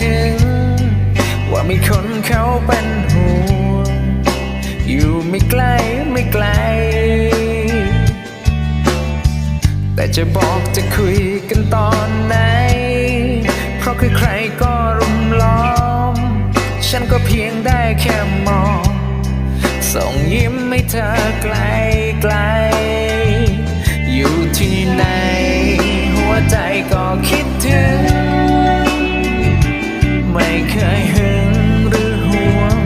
ถึง ว่ามีคนเขาเป็นห่วงอยู่ไม่ใกล้ไม่ไกล แต่จะบอกจะคุยกันตอนไหน เพราะคือใครก็รุมล้อม ฉันก็เพียงได้แค่มอง ส่งยิ้มให้เธอไกลไกล ไม่เคยหึงหรือหวง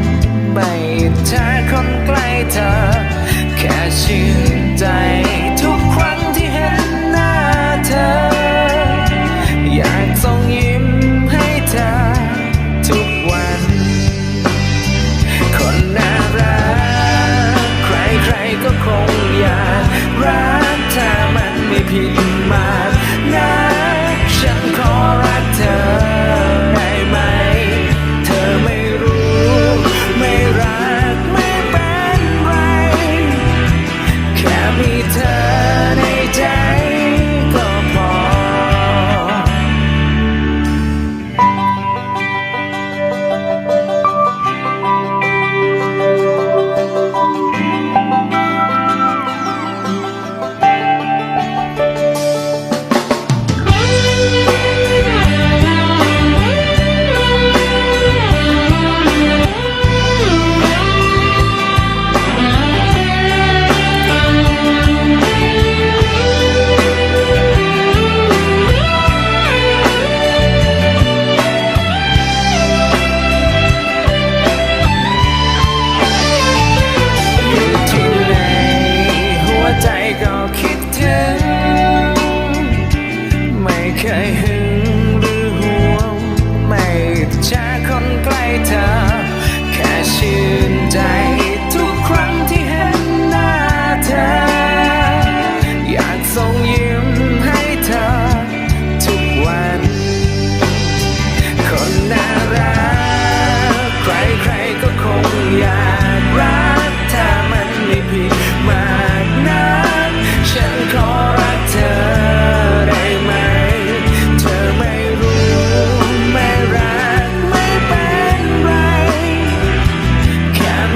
ไม่น้าคนใกล้เธอ แค่ชื่นใจทุกครั้งที่เห็นหน้าเธอ อยากส่งยิ้มให้เธอ ทุกวัน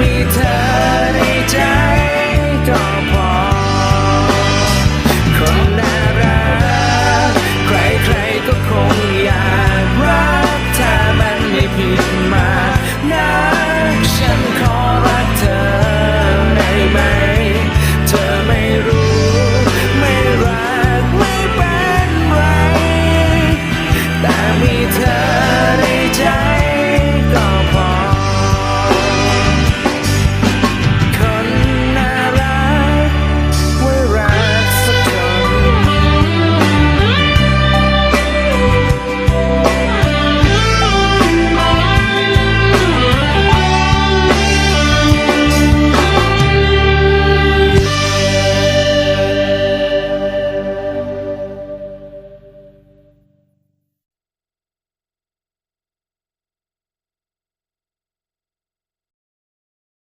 me tell